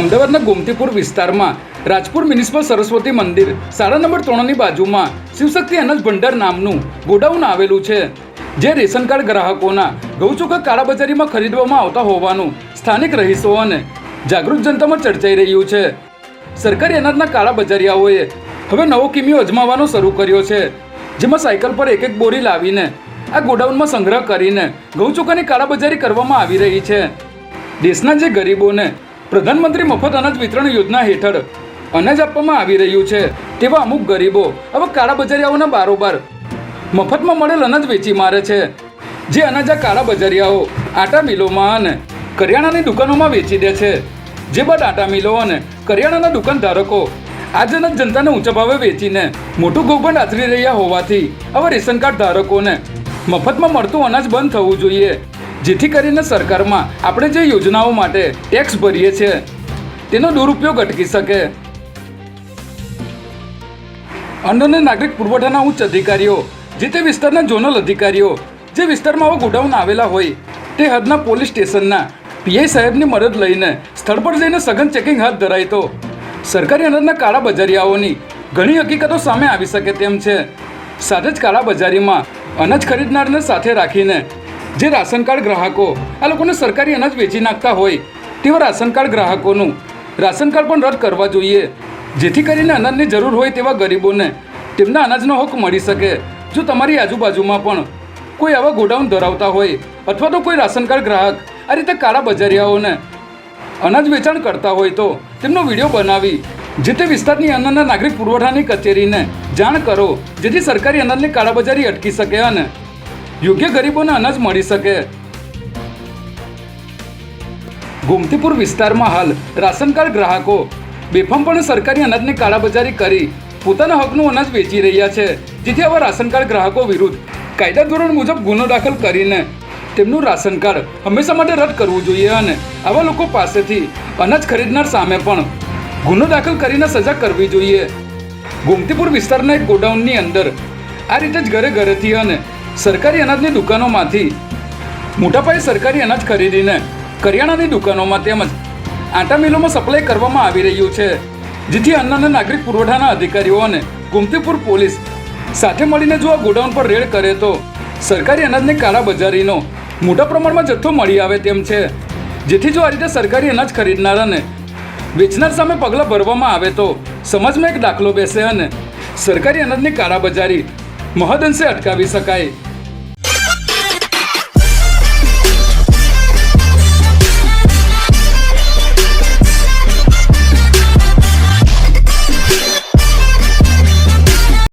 અમદાવાદના ગોમતીપુર વિસ્તારમાં રાજપુર મ્યુનિસિપલ સરસ્વતી મંદિર સાડા નંબર ત્રણની બાજુમાં શિવશક્તિ અનાજ ભંડાર નામનું ગોડાઉન આવેલું છે, જે રેશન કાર્ડ ગ્રાહકોના ગૌચોકા કાળાબજારીમાં ખરીદવામાં આવતા હોવાનું સ્થાનિક રહીશો અને જાગૃત જનતામાં ચર્ચાઈ રહ્યું છે. સરકારી અનાજના કાળાબજારીઓએ હવે નવો કિમિયો અજમાવવાનો શરૂ કર્યો છે, જેમાં સાયકલ પર એક એક બોરી લાવીને આ ગોડાઉનમાં સંગ્રહ કરીને ગૌચોકાની કાળાબજારી કરવામાં આવી રહી છે. દેશના જે ગરીબોને પ્રધાનમંત્રી મફત અનાજ વિતરણ યોજના હેઠળ અનાજ આપવામાં આવી રહ્યું છે તેવા અમુક ગરીબો હવે કાળા બજારિયાઓના બારોબાર મફતમાં મળેલ અનાજ વેચી મારે છે. જે અનાજ આ કાળાબજારિયાઓ આટા મિલોમાં અને કરિયાણાની દુકાનોમાં વેચી દે છે. જે બાદ આટા મિલો અને કરિયાણાના દુકાનધારકો આજે જનતાને ઊંચા ભાવે વેચીને મોટું કૌભાંડ આચરી રહ્યા હોવાથી હવે રેશન કાર્ડ ધારકોને મફતમાં મળતું અનાજ બંધ થવું જોઈએ. જેથી કરીને સરકારમાં આપણે જે યોજનાઓ માટે ટેક્સ ભરીએ છીએ, તેનો દુરુપયોગ અટકી શકે. અન્ન અને નાગરિક પુરવઠાના ઉચ્ચ અધિકારીઓ, જે તે વિસ્તારના ઝોનલ અધિકારીઓ, જે વિસ્તારમાં આવા ગોડાઉન આવેલા હોય, તે હદના પોલીસ સ્ટેશનના પીઆઈ સાહેબની મદદ લઈને સ્થળ પર જઈને સઘન ચેકિંગ હાથ ધરાય તો સરકારી અનાજના કાળા બજારિયાઓની ઘણી હકીકતો સામે આવી શકે તેમ છે. સાથે જ કાળા બજારીમાં અનાજ ખરીદનારને સાથે રાખીને જે રાશન કાર્ડ ગ્રાહકો આ લોકોને સરકારી અનાજ વેચી નાખતા હોય તેવા રાશન કાર્ડ ગ્રાહકોનું રાશન કાર્ડ પણ રદ કરવા જોઈએ. જેથી કરીને અનાજની જરૂર હોય તેવા ગરીબોને તેમના અનાજનો હક મળી શકે. જો તમારી આજુબાજુમાં પણ કોઈ આવા ગોડાઉન ધરાવતા હોય અથવા તો કોઈ રાશન કાર્ડ ગ્રાહક આ રીતે કાળા બજારિયાઓને અનાજ વેચાણ કરતા હોય તો તેમનો વીડિયો બનાવી જે તે વિસ્તારની અન્નના નાગરિક પુરવઠાની કચેરીને જાણ કરો. જેથી સરકારી અનાજની કાળાબજારી અટકી શકે અને યોગ્ય ગરીબોને અનાજ મળી શકે. ગોમતીપુર વિસ્તારમાં હાલ રાશન કાર્ડ ગ્રાહકો બેફામપણે સરકારી અનાજની કાળાબજારી કરી પોતાના હકનું અનાજ વેચી રહ્યા છે. જેથી આવા રાશન કાર્ડ ગ્રાહકો વિરુદ્ધ કાયદા ધોરણ મુજબ ગુનો દાખલ કરીને તેમનું રાશન કાર્ડ હંમેશા માટે રદ કરવું જોઈએ અને આવા લોકો પાસેથી અનાજ ખરીદનાર સામે પણ ગુનો દાખલ કરીને સજા કરવી જોઈએ. ગોમતીપુર વિસ્તારના એક ગોડાઉનની અંદર આ રીતે જ ઘરે ઘરેથી અને સરકારી અનાજની દુકાનોમાંથી મોટા પાયે સરકારી અનાજ ખરીદીને કરિયાણાની દુકાનોમાં તેમજ આટા મિલોમાં સપ્લાય કરવામાં આવી રહ્યું છે, જેથી અન્ન અને નાગરિક પુરવઠાના અધિકારીઓ અને ગુમતીપુર પોલીસ સાથે મળીને જો આ ગોડાઉન પર રેડ કરે તો સરકારી અનાજની કાળાબજારીનો મોટા પ્રમાણમાં જથ્થો મળી આવે તેમ છે. જેથી જો આ રીતે સરકારી અનાજ ખરીદનાર અને વેચનાર સામે પગલાં ભરવામાં આવે તો સમાજમાં એક દાખલો બેસે અને સરકારી અનાજની કાળાબજારી મહદઅંશે અટકાવી શકાય.